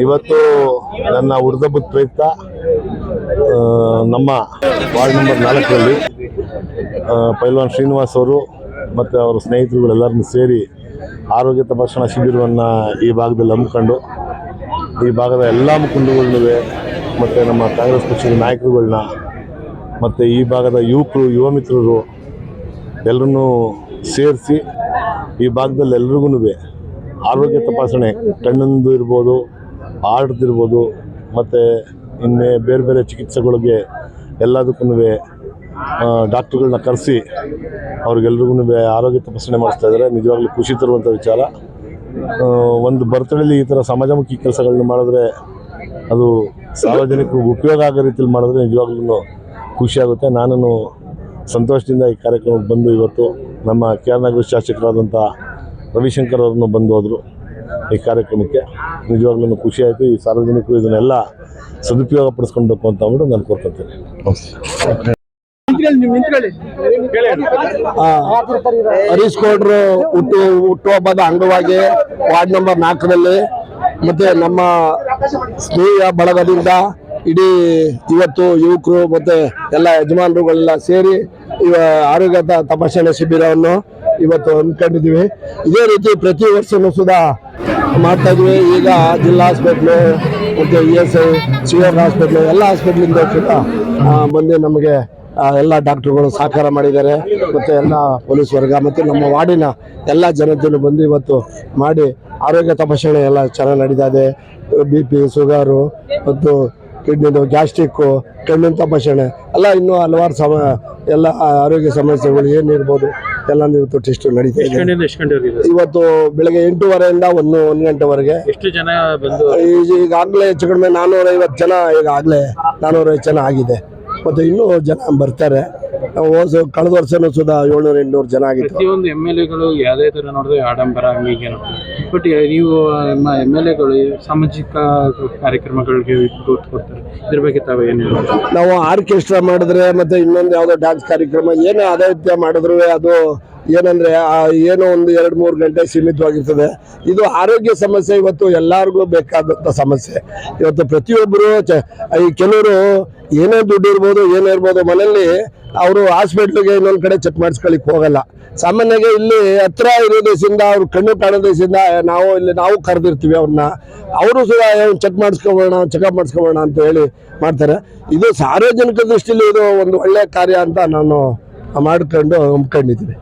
ಇವತ್ತು ನನ್ನ ಹುರಿದಬ್ಬದ ಪ್ರಯುಕ್ತ ನಮ್ಮ ವಾರ್ಡ್ ನಂಬರ್ ನಾಲ್ಕರಲ್ಲಿ ಪೈಲ್ವಾನ್ ಶ್ರೀನಿವಾಸ್ ಅವರು ಮತ್ತು ಅವರ ಸ್ನೇಹಿತರುಗಳೆಲ್ಲರನ್ನು ಸೇರಿ ಆರೋಗ್ಯ ತಪಾಸಣಾ ಶಿಬಿರವನ್ನು ಈ ಭಾಗದಲ್ಲಿ ಹಮ್ಮಿಕೊಂಡು, ಈ ಭಾಗದ ಎಲ್ಲ ಮುಖಂಡಗಳನ್ನೂ ಮತ್ತು ನಮ್ಮ ಕಾಂಗ್ರೆಸ್ ಪಕ್ಷದ ನಾಯಕರುಗಳನ್ನ, ಮತ್ತು ಈ ಭಾಗದ ಯುವಕರು, ಯುವ ಮಿತ್ರರು ಎಲ್ಲರನ್ನೂ ಸೇರಿಸಿ ಈ ಭಾಗದಲ್ಲಿ ಎಲ್ರಿಗೂ ಆರೋಗ್ಯ ತಪಾಸಣೆ ಕಣ್ಣಂದು ಇರ್ಬೋದು ಇರ್ಬೋದು ಮತ್ತು ಇನ್ನೇ ಬೇರೆ ಬೇರೆ ಚಿಕಿತ್ಸೆಗಳಿಗೆ ಎಲ್ಲದಕ್ಕೂ ಡಾಕ್ಟ್ರುಗಳನ್ನ ಕರೆಸಿ ಅವ್ರಿಗೆಲ್ರಿಗೂ ಆರೋಗ್ಯ ತಪಾಸಣೆ ಮಾಡಿಸ್ತಾ ಇದ್ದಾರೆ. ನಿಜವಾಗ್ಲೂ ಖುಷಿ ತರುವಂಥ ವಿಚಾರ. ಒಂದು ಬರ್ತಡೇಲಿ ಈ ಥರ ಸಮಾಜಮುಖಿ ಕೆಲಸಗಳನ್ನ ಮಾಡಿದ್ರೆ ಅದು ಸಾರ್ವಜನಿಕರಿಗೆ ಉಪಯೋಗ ಆಗೋ ರೀತಿಯಲ್ಲಿ ಮಾಡಿದ್ರೆ ನಿಜವಾಗ್ಲೂ ಖುಷಿಯಾಗುತ್ತೆ ನಾನು ಸಂತೋಷದಿಂದ ಈ ಕಾರ್ಯಕ್ರಮಕ್ಕೆ ಬಂದು ಇವತ್ತು ನಮ್ಮ ಕೆ ಆರ್ ನಗರ ಶಾಸಕರಾದಂಥ ರವಿಶಂಕರ್ ಅವ್ರನ್ನು ಬಂದು ಹೋದರು ಈ ಕಾರ್ಯಕ್ರಮಕ್ಕೆ. ನಿಜವಾಗ್ಲೂ ಖುಷಿ ಆಯಿತು. ಈ ಸಾರ್ವಜನಿಕರು ಇದನ್ನೆಲ್ಲ ಸದುಪಯೋಗ ಪಡಿಸ್ಕೊಳ್ಬೇಕು ಅಂತ ಅಂದ್ಬಿಟ್ಟು ನಾನು ಕೋರ್ಕೊತೀನಿ ಹರೀಶ್ ಗೌಡ್ರು ಹುಟ್ಟು, ಹುಟ್ಟುಹಬ್ಬದ ಅಂಗವಾಗಿ ವಾರ್ಡ್ ನಂಬರ್ ನಾಲ್ಕರಲ್ಲಿ, ಮತ್ತೆ ನಮ್ಮ ಸ್ನೇಹ ಬಳಗದಿಂದ ಇಡೀ ಇವತ್ತು ಯುವಕರು ಮತ್ತೆ ಎಲ್ಲ ಯಜಮಾನರುಗಳೆಲ್ಲ ಸೇರಿ ಇವ ಆರೋಗ್ಯ ತಪಾಸಣೆ ಶಿಬಿರವನ್ನು ಇವತ್ತು ಹಮ್ಮಿಕೊಂಡಿದ್ದೀವಿ. ಇದೇ ರೀತಿ ಪ್ರತಿ ವರ್ಷನೂ ಸುಧಾ ಮಾಡ್ತಾ ಇದ್ವಿ ಈಗ ಜಿಲ್ಲಾ ಹಾಸ್ಪಿಟ್ಲು, ಮತ್ತೆ E S I C R hospital, ಎಲ್ಲ ಹಾಸ್ಪಿಟ್ಲಿಂದ ಕೂಡ ಬಂದು ನಮಗೆ ಎಲ್ಲ ಡಾಕ್ಟ್ರುಗಳು ಸಹಕಾರ ಮಾಡಿದ್ದಾರೆ. ಮತ್ತೆ ಎಲ್ಲ ಪೊಲೀಸ್ ವರ್ಗ, ಮತ್ತೆ ನಮ್ಮ ವಾರ್ಡಿನ ಎಲ್ಲ ಜನತೆಯೂ ಬಂದು ಇವತ್ತು ಮಾಡಿ ಆರೋಗ್ಯ ತಪಾಸಣೆ ಎಲ್ಲ ಚೆನ್ನಾಗಿ ನಡೀತಾ ಇದೆ. ಬಿ ಪಿ, ಶುಗರು, ಮತ್ತು ಕಿಡ್ನಿದು ಗ್ಯಾಸ್ಟ್ರಿಕ್ಕು, ಕಣ್ಣಿನ ತಪಾಸಣೆ, ಎಲ್ಲ ಇನ್ನೂ ಹಲವಾರು ಸಮ, ಎಲ್ಲ ಆರೋಗ್ಯ ಸಮಸ್ಯೆಗಳು ಏನಿರ್ಬೋದು. ಎಲ್ಲ ಇವತ್ತು ಟೆಸ್ಟ್ ನಡೀತಾ ಇದೆ. ಗಂಟೆಯಿಂದ ಎಷ್ಟು ಗಂಟೆವರೆಗೆ ಇವತ್ತು ಬೆಳಗ್ಗೆ ಎಂಟೂವರೆಯಿಂದ ಒಂದು ಒಂದು ಗಂಟೆವರೆಗೆ. ಎಷ್ಟು ಜನ ಬಂದು? ಈಗ- ಈಗಾಗಲೇ ಹೆಚ್ಚು ಕಡಿಮೆ ನಾನ್ನೂರೈವತ್ತು ಜನ ಈಗಾಗಲೇ ನಾನ್ನೂರೈವತ್ತು ಜನ ಆಗಿದೆ. ಮತ್ತು ಇನ್ನೂ ಜನ ಬರ್ತಾರೆ. ಹೋದ ಕಳೆದ ವರ್ಷನೂ ಸುದಾ ಏಳ್ನೂರ ಎಂಟುನೂರು ಜನ ಆಗಿತ್ತು ಪ್ರತಿಯೊಂದು ಎಂ ಎಲ್ ಎಗಳು ಯಾವುದೇ ಥರ ನೋಡಿದ್ರೆ ಆಡಂಬರ ಹಂಗೆ ಬಟ್ ನೀವು ನಮ್ಮ ಎಂ ಎಲ್ ಎಗಳು ಸಾಮಾಜಿಕ ಕಾರ್ಯಕ್ರಮಗಳಿಗೆ ಕೊಡ್ತಾರೆ ಇದ್ರ ಬಗ್ಗೆ ತಾವು ಏನು? ನಾವು ಆರ್ಕೆಸ್ಟ್ರಾ ಮಾಡಿದ್ರೆ ಮತ್ತೆ ಇನ್ನೊಂದು ಯಾವುದೋ ಡ್ಯಾನ್ಸ್ ಕಾರ್ಯಕ್ರಮ ಏನೇ ಆದಾಯ ಮಾಡಿದ್ರು ಅದು ಏನಂದ್ರೆ, ಆ ಏನೋ ಒಂದು ಎರಡು ಮೂರು ಗಂಟೆ ಸೀಮಿತವಾಗಿರ್ತದೆ. ಇದು ಆರೋಗ್ಯ ಸಮಸ್ಯೆ, ಇವತ್ತು ಎಲ್ಲರಿಗೂ ಬೇಕಾದಂಥ ಸಮಸ್ಯೆ. ಇವತ್ತು ಪ್ರತಿಯೊಬ್ಬರು ಚ- ಈ ಕೆಲವರು ಏನೇ ದುಡ್ಡು ಇರ್ಬೋದು, ಏನೇ ಇರ್ಬೋದು, ಮನೆಯಲ್ಲಿ ಅವರು ಹಾಸ್ಪಿಟ್ಲಿಗೆ ಇನ್ನೊಂದು ಕಡೆ ಚೆಕ್ ಮಾಡಿಸ್ಕೊಳ್ಳಿಕ್ಕೆ ಹೋಗಲ್ಲ. ಸಾಮಾನ್ಯವಾಗಿ ಇಲ್ಲಿ ಹತ್ರ ಇರೋ ದೇಶದಿಂದ, ಅವ್ರು ಕಣ್ಣು ಕಾಣೋ ದೇಶದಿಂದ, ನಾವು ಇಲ್ಲಿ, ನಾವು ಕರೆದಿರ್ತೀವಿ ಅವ್ರನ್ನ ಅವರು ಸಹ ಚೆಕ್ ಮಾಡಿಸ್ಕೊಬೋಣ, ಚೆಕಪ್ ಮಾಡಿಸ್ಕೊಬೋಣ ಅಂತ ಹೇಳಿ ಮಾಡ್ತಾರೆ. ಇದು ಸಾರ್ವಜನಿಕ ದೃಷ್ಟಿಯಲ್ಲಿ ಇದು ಒಂದು ಒಳ್ಳೆಯ ಕಾರ್ಯ ಅಂತ ನಾನು ಮಾಡ್ಕೊಂಡು ಹಮ್ಮಿಕೊಂಡಿದ್ದೀನಿ